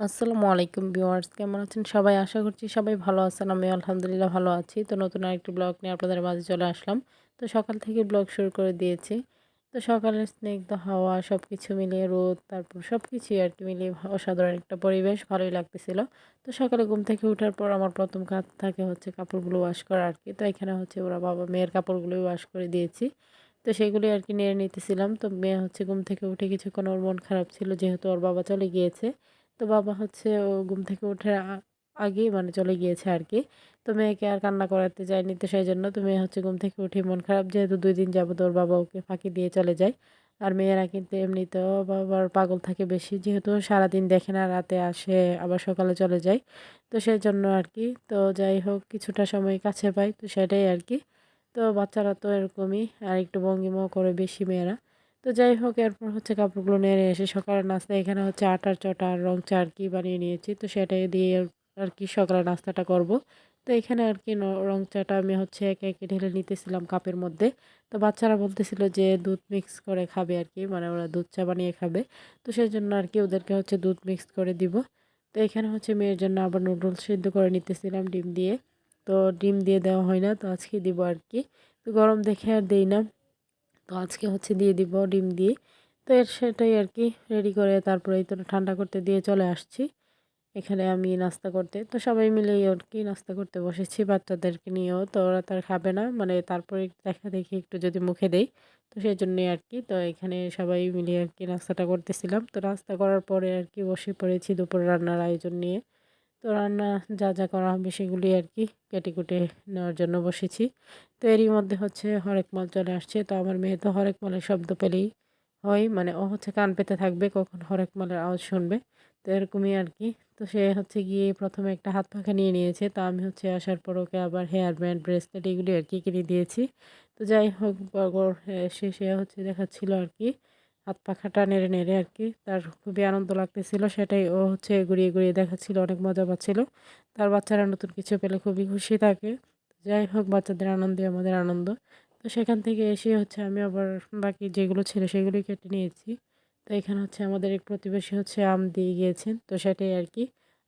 আসসালামু আলাইকুম ভিউয়ার্স, কেমন আছেন সবাই? আশা করছি সবাই ভালো আছেন আমি আলহামদুলিল্লাহ ভালো আছি। তো নতুন আরেকটি ব্লগ নিয়ে আপনাদের মাঝে চলে আসলাম। তো সকাল থেকে ব্লগ শুরু করে দিয়েছি। তো সকালের স্নিগ্ধ হাওয়া সব কিছু মিলিয়ে রোদ, তারপর সব কিছুই আর কি মিলিয়ে অসাধারণ একটা পরিবেশ, ভালোই লাগতেছিল। তো সকালে ঘুম থেকে ওঠার পর আমার প্রথম কাজ থাকে হচ্ছে কাপড়গুলো ওয়াশ করা আর কি। তো এখানে হচ্ছে ওরা বাবা মেয়ের কাপড়গুলোই ওয়াশ করে দিয়েছি। তো সেগুলি আর কি নিয়ে নিতেছিলাম। তো মেয়ে হচ্ছে ঘুম থেকে উঠে কিছুক্ষণ ওর মন খারাপ ছিল, যেহেতু ওর বাবা চলে গিয়েছে। তো বাবা হচ্ছে ও ঘুম থেকে উঠে আগেই মানে চলে গিয়েছে আর কি তো মেয়েকে আর কান্না করাতে যায়নি তো সেই জন্য তো মেয়ে হচ্ছে ঘুম থেকে উঠে মন খারাপ, যেহেতু দুই দিন যাব তোর বাবা ওকে ফাঁকি দিয়ে চলে যায়। আর মেয়েরা কিন্তু এমনিতেও বাবার পাগল থাকে বেশি, যেহেতু সারাদিন দেখে না, রাতে আসে, আবার সকালে চলে যায়। তো সেই জন্য আর কি তো যাই হোক, কিছুটা সময় কাছে পাই, তো সেটাই আর কি তো বাচ্চারা তো এরকমই, আর একটু ভঙ্গিমাও করে বেশি মেয়েরা। তো যাই হোক, এরপর হচ্ছে কাপড়গুলো নিয়ে এসে সকালের নাস্তা, এখানে হচ্ছে আটার চটা আর রং চা আর কি বানিয়ে নিয়েছি। তো সেটাই দিয়ে আর কি সকালের নাস্তাটা করব। তো এখানে আর কি রং চাটা আমি হচ্ছে একে একে ঢেলে নিতেছিলাম কাপের মধ্যে। তো বাচ্চারা বলতেছিল যে দুধ মিক্স করে খাবে আর কি মানে ওরা দুধ চা বানিয়ে খাবে। তো সেই জন্য আর কি ওদেরকে হচ্ছে দুধ মিক্স করে দিব। তো এখানে হচ্ছে মেয়ের জন্য আবার নুডলস সিদ্ধ করে নিতেছিলাম ডিম দিয়ে। তো ডিম দিয়ে দেওয়া হয় না, তো আজকে দিব আর কি। তো গরম দেখে আর দিই না। তো আজকে হচ্ছে দিয়ে দিব ডিম দিয়ে। তো এর সেটাই আর কি রেডি করে তারপরে এই তো ঠান্ডা করতে দিয়ে চলে আসছি। এখানে আমি নাস্তা করতে, তো সবাই মিলেই আর কি নাস্তা করতে বসেছি বাচ্চাদেরকে নিয়েও, তো ওরা তার খাবে না। মানে তারপরে দেখা দেখি একটু যদি মুখে দেই, তো সেই জন্যই আর কি। তো এখানে সবাই মিলে আর কি নাস্তাটা করতেছিলাম। তো নাস্তা করার পরে আর কি বসে পড়েছি দুপুর রান্নার আয়োজন নিয়ে। তো রান্না যা যা করা হবে সেগুলি আর কি কেটে কুটে নেওয়ার জন্য বসেছি। তো এরই মধ্যে হচ্ছে হরেক মাল চলে আসছে। তো আমার মেয়ে তো হরেক মালের শব্দ পেলেই হয় মানে ও হচ্ছে কান পেতে থাকবে, কখন হরেক মালের আওয়াজ শুনবে। তো এরকমই আর কি। তো সে হচ্ছে গিয়ে প্রথমে একটা হাত পাখা নিয়ে নিয়েছে। তো আমি হচ্ছে আসার পর ওকে আবার হেয়ার ব্যান্ড ব্রেসলেট এগুলি আর কি কিনে দিয়েছি। তো যাই হোক, বগর সে হচ্ছে দেখাচ্ছিল আর কি। হাত পাখাটা নেড়ে নেড়ে আর কি। তার খুবই আনন্দ লাগতেছিল, সেটাই ও হচ্ছে ঘুরিয়ে ঘুরিয়ে দেখাচ্ছিল, অনেক মজা পাচ্ছিল। তার বাচ্চারা নতুন কিছু পেলে খুবই খুশি থাকে। যাই হোক, বাচ্চাদের আনন্দে আমাদের আনন্দ। তো সেখান থেকে এসে হচ্ছে আমি আবার বাকি যেগুলো ছিল সেগুলি কেটে নিয়েছি। তো এখানে হচ্ছে আমাদের এক প্রতিবেশী হচ্ছে আম দিয়ে গিয়েছেন, তো সেটাই আর কি।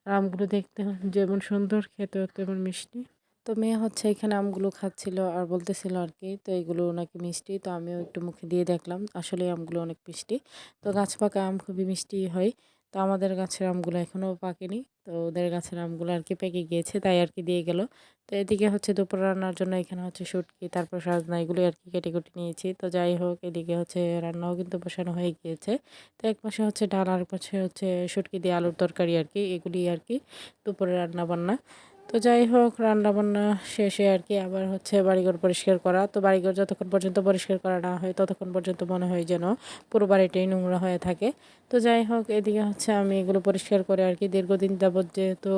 আমগুলো দেখতে যেমন সুন্দর, খেতেও তেমন মিষ্টি। তো মেয়ে হচ্ছে এখানে আমগুলো খাচ্ছিল আর বলতেছিল আর কি তো এগুলো নাকি মিষ্টি? তো আমিও একটু মুখে দিয়ে দেখলাম, আসলে আমগুলো অনেক মিষ্টি। তো গাছ পাকা আম খুবই মিষ্টি হয়। তো আমাদের গাছের আমগুলো এখনও পাকেনি, তো ওদের গাছের আমগুলো আর কি পেকে গিয়েছে, তাই আর কি দিয়ে গেল। তো এদিকে হচ্ছে দুপুর রান্নার জন্য এখানে হচ্ছে শুটকি, তারপর সাজনা এগুলি আর কি কেটে কুটে নিয়েছি। তো যাই হোক, এদিকে হচ্ছে রান্নাও কিন্তু বসানো হয়ে গিয়েছে। তো এক পাশে হচ্ছে ডাল, আর পাশে হচ্ছে শুটকি দিয়ে আলুর তরকারি আর কি এগুলি আর কি দুপুরে রান্না বান্না তো যাই হোক, রান্নাবান্না শেষে আর কি আবার হচ্ছে বাড়িঘর পরিষ্কার করা। তো বাড়িঘর যতক্ষণ পর্যন্ত পরিষ্কার করা না হয়, ততক্ষণ পর্যন্ত মনে হয় যেন পুরো বাড়িটাই নোংরা হয়ে থাকে। তো যাই হোক, এদিকে হচ্ছে আমি এগুলো পরিষ্কার করে আর কি দীর্ঘদিন যাবৎ যেহেতু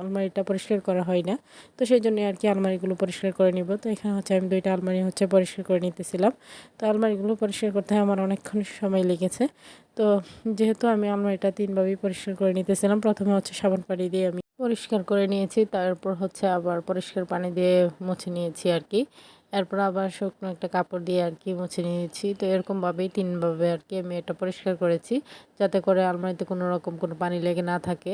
আলমারিটা পরিষ্কার করা হয় না, তো সেই জন্য আর কি আলমারিগুলো পরিষ্কার করে নিব। তো এখানে হচ্ছে আমি দুইটা আলমারি হচ্ছে পরিষ্কার করে নিতেছিলাম। তো আলমারিগুলো পরিষ্কার করতে আমার অনেকক্ষণ সময় লেগেছে। তো যেহেতু আমি আলমারিটা তিনভাবেই পরিষ্কার করে নিতেছিলাম, প্রথমে হচ্ছে সাবান পানি দিয়ে আমি পরিষ্কার করে নিয়েছি, তারপর হচ্ছে আবার পরিষ্কার পানি দিয়ে মুছে নিয়েছি আর কি। এরপর আবার শুকনো একটা কাপড় দিয়ে আর কি মুছে নিয়েছি। তো এরকমভাবেই তিনভাবে আর কি আমি এটা পরিষ্কার করেছি, যাতে করে আলমারিতে কোনো রকম কোনো পানি লেগে না থাকে।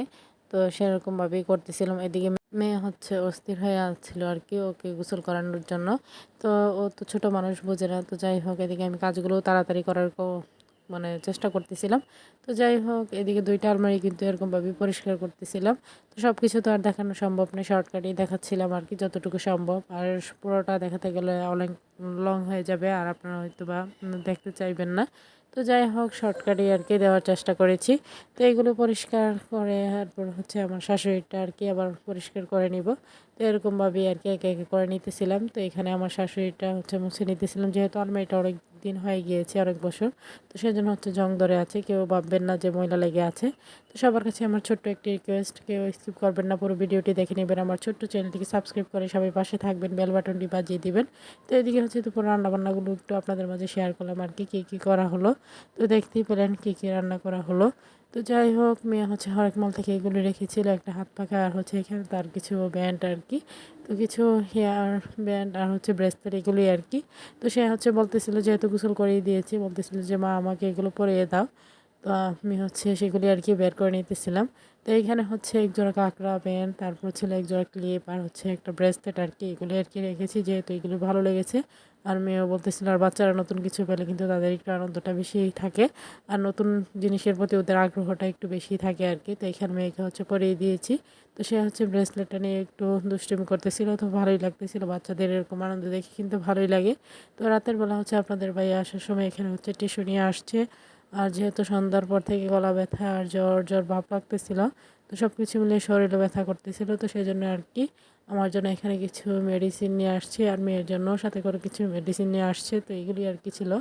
তো সেরকমভাবেই করতেছিলাম। এদিকে মেয়ে হচ্ছে অস্থির হয়ে আসছিল আর কি ওকে গোসল করানোর জন্য। তো ও তো ছোটো মানুষ, বোঝে না। তো যাই হোক, এদিকে আমি কাজগুলো তাড়াতাড়ি করার মানে চেষ্টা করতেছিলাম। তো যাই হোক, এদিকে দুইটা আলমারি কিন্তু এরকমভাবে পরিষ্কার করতেছিলাম। তো সব কিছু তো আর দেখানো সম্ভব নয়, শর্টকাটেই দেখাচ্ছিলাম আর কি, যতটুকু সম্ভব। আর পুরোটা দেখাতে গেলে অনেক লং হয়ে যাবে আর আপনারা হয়তো বা দেখতে চাইবেন না। তো যাই হোক শর্টকাটে আর কি দেওয়ার চেষ্টা করেছি। তো এগুলো পরিষ্কার করে তারপর হচ্ছে আমার শাশুড়িটা আর কি আবার পরিষ্কার করে নিব। তো এরকমভাবেই আর কি একে একে করে নিতেছিলাম। তো এখানে আমার শাশুড়িটা হচ্ছে মুছে নিতেছিলাম, যেহেতু আলমারিটা অনেক দিন হয়ে গিয়েছে অনেক বছর। তো সেজন্য হচ্ছে জং ধরে আছে, কেউ ভাববেন না যে ময়লা লেগে আছে। তো সবার কাছে আমার ছোট্ট একটি রিকোয়েস্ট কেউ স্কিপ করবেন না, পুরো ভিডিওটি দেখে নেবেন। আমার ছোট্ট চ্যানেলটিকে সাবস্ক্রাইব করে সবাই পাশে থাকবেন বেল বাটনটি বাজিয়ে দিবেন। তো এদিকে হচ্ছে দুপুর রান্নাবান্নাগুলো একটু আপনাদের মাঝে শেয়ার করলাম আর কি, কী কী করা হলো। তো দেখতেই পেলেন কী কী রান্না করা হলো। তো যাই হোক, মেয়ে হচ্ছে হরেক মাল থেকে এগুলো রেখেছিল, একটা হাত পাখা আর হচ্ছে এখানে তার কিছু ব্যান্ড আর কি। তো কিছু হেয়ার ব্যান্ড আর হচ্ছে ব্রেসলেট এগুলোই আর কি। তো সে হচ্ছে বলতেছিল যেহেতু গোসল করিয়ে দিয়েছি, বলতেছিল যে, মা, আমাকে এগুলো পরিয়ে দাও। তো আমি হচ্ছে সেগুলি আর কি বের করে নিতেছিলাম। তো এইখানে হচ্ছে এক জোড়া কাঁকড়া প্যান্ট তারপর ছিল এক জোড়া ক্লিপ আর হচ্ছে একটা ব্রেসলেট আর কি, এগুলি আর কি রেখেছি যেহেতু এগুলি ভালো লেগেছে। আর মেয়েও বলতেছিল, আর বাচ্চারা নতুন কিছু পেলে কিন্তু তাদের একটু আনন্দটা বেশি থাকে আর নতুন জিনিসের প্রতি ওদের আগ্রহটা একটু বেশি থাকে আর কি। তো এখানে মেয়েকে হচ্ছে পরিয়ে দিয়েছি। তো সে হচ্ছে ব্রেসলেটটা নিয়ে একটু দুষ্টুমি করতেছিল, তো ভালোই লাগতেছিল। বাচ্চাদের এরকম আনন্দ দেখে কিন্তু ভালোই লাগে। তো রাতের বেলা হচ্ছে আপনাদের ভাই আসার সময় এখানে হচ্ছে টিস্যু নিয়ে আসছে। আর যেহেতু সন্ধ্যার পর থেকে গলা ব্যথা আর জ্বর জ্বর ভাব লাগতেছিল, তো সব কিছু মিলিয়ে শরীরে ব্যথা করতেছিল, তো সেই জন্য আর কি আমার জন্য এখানে কিছু মেডিসিন নিয়ে আসছে আর মেয়ের জন্য সাথে করে কিছু মেডিসিন নিয়ে আসছে, তো এগুলি আর কি ছিল।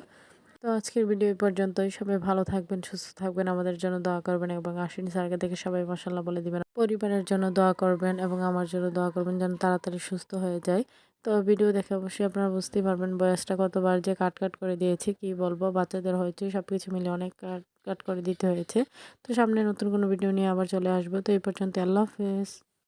তো আজকের ভিডিও পর্যন্তই। সবাই ভালো থাকবেন, সুস্থ থাকবেন। আমাদের জন্য দোয়া করবেন এবং আশ্বিনী স্যারকে দেখে সবাই মশাল্লাহ বলে দিবেন। পরিবারের জন্য দোয়া করবেন এবং আমার জন্য দোয়া করবেন যেন তাড়াতাড়ি সুস্থ হয়ে যায়। তো ভিডিও দেখে অবশ্যই আপনারা বুঝতেই পারবেন বয়সটা কতবার যে কাট কাট করে দিয়েছে, কি বলব? বাচ্চাদের হয়তো সব কিছু মিলে অনেক কাট কাট করে দিতে হয়েছে। তো সামনে নতুন কোনো ভিডিও নিয়ে আবার চলে আসব। তো এই পর্যন্ত আল্লাহ হাফেজ।